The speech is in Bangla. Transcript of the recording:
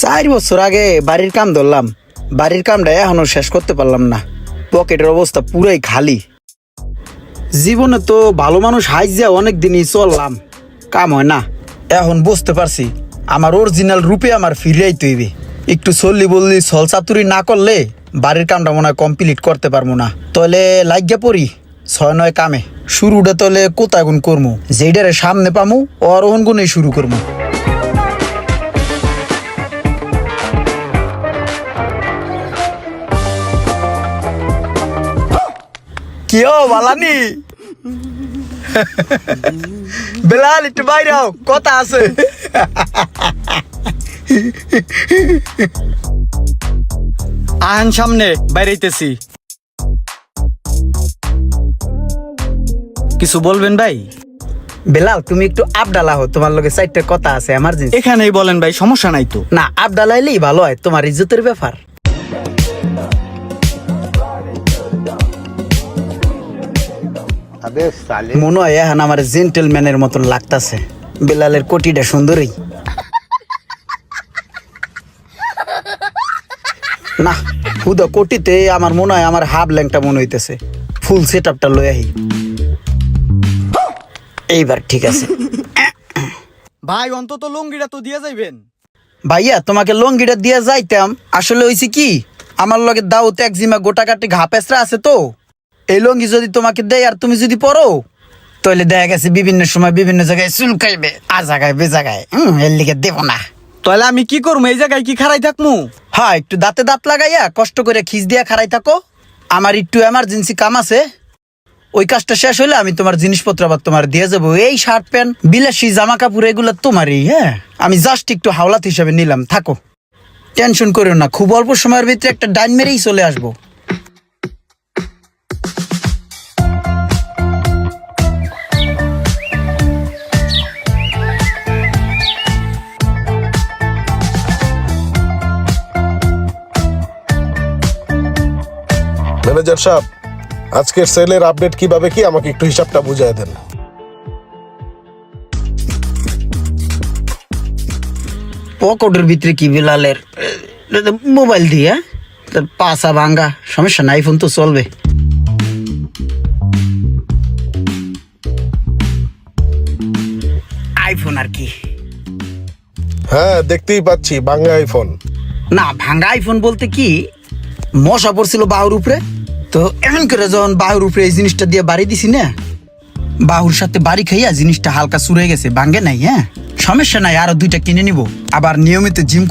চার বছর আগে বাড়ির কাম ধরলাম। বাড়ির কামটা এখনও শেষ করতে পারলাম না। পকেটের অবস্থা পুরাই খালি। জীবনে তো ভালো মানুষ হাইজা অনেক দিনই চললাম। কাম হয় না। এখন বুঝতে পারছি, আমার অরিজিনাল রূপে আমার ফিরিয়াই তৈবে একটু চললি বললি সল চাতুরি না করলে বাড়ির কামটা মনে হয় কমপ্লিট করতে পারব না। তাহলে লাগিয়া পড়ি, ছয় নয় কামে। শুরুটা তাহলে কোথায় গুণ করব যেইটারে সামনে পামু, অরোহণ গুণে শুরু করব কি ও বালানি? বেলাল একটু বাইরে আও, কথা আছে। আহেন সামনে বাইরেইতেছি। কিছু বলবেন ভাই? বেলাল তুমি একটু আবডালা হো তোমার লগে চারটে কথা আছে এমার্জেন্সি এখানেই বলেন ভাই সমস্যা নাই তো। না আবডালাইলেই ভালো হয় তোমার ইজ্জতের ব্যাপার। মনে হয় এখন আমার জেন্টেলম্যানের মতন লাগতাছে। বেলালের কোটিটা সুন্দরই না হুদা কোটিতে আমার মনে হয় আমার হাফ ল্যাংটা মনে হইতেছে। ফুল সেট আপটা লই আহি। এইবার ঠিক আছে। ভাই অন্তত লুঙ্গিটা তো দিয়ে যাইবেন। ভাইয়া তোমাকে লঙ্গিটা দিয়ে যাইতাম। আসলে হইছে কি আমার লগে দাউত একজিমা গোটা কাটি ঘা পেঁচড়া আছে তো। এই লঙ্গি যদি তোমাকে দেয় আর তুমি যদি পরো তাহলে দেখা গেছে বিভিন্ন সময় বিভিন্ন জায়গায় চুলকাইবে আ জায়গায় বে জায়গায়। হম এর লিগে দেবো না। তাহলে আমি কি করব? এই জায়গায় কি খারাই থাকমু হ্যাঁ একটু দাঁতে দাঁত লাগাইয়া কষ্ট করে খিচ দিয়া খাড়াই থাকো। আমার একটু এমার্জেন্সি কাম আছে। ওই কাজটা শেষ হলে আমি তোমার জিনিসপত্র আবার তোমার দিয়ে যাব। এই শার্ট প্যান্ট বিলাসী জামা কাপড় এগুলো তোমারই হ্যাঁ? আমি জাস্ট একটু হাওলাত হিসাবে নিলাম থাকো। টেনশন করো না খুব অল্প সময়ের ভিতরে একটা ডাইন মেরেই চলে আসব। ম্যানেজার সাহেব আজকের সেলের আপডেট কীভাবে কি আমাকে একটু হিসাবটা বুঝিয়ে দেন। পকেটের ভিতরে কি বিলালের মোবাইল দিয়ে তার পাশা ভাঙ্গা সমস্যা নাই ফোন তো চলবে। আইফোন আর কি? হ্যাঁ দেখতেই পাচ্ছি বাংলা আইফোন না ভাঙ্গা আইফোন বলতে কি মশা পড়ছিল বাহুর উপরে তো এমন করে যখন বাহুর উপরে এই জিনিসটা দিয়ে বাড়ি দিছি না, বাহুর সাথে বাড়ি খাইয়া জিনিসটা হালকা সুরে গেছে, ভাঙ্গে নাই হ্যাঁ? সমস্যা নাই, আরও দুইটা কিনে নিব। আবার নিয়মিত জিম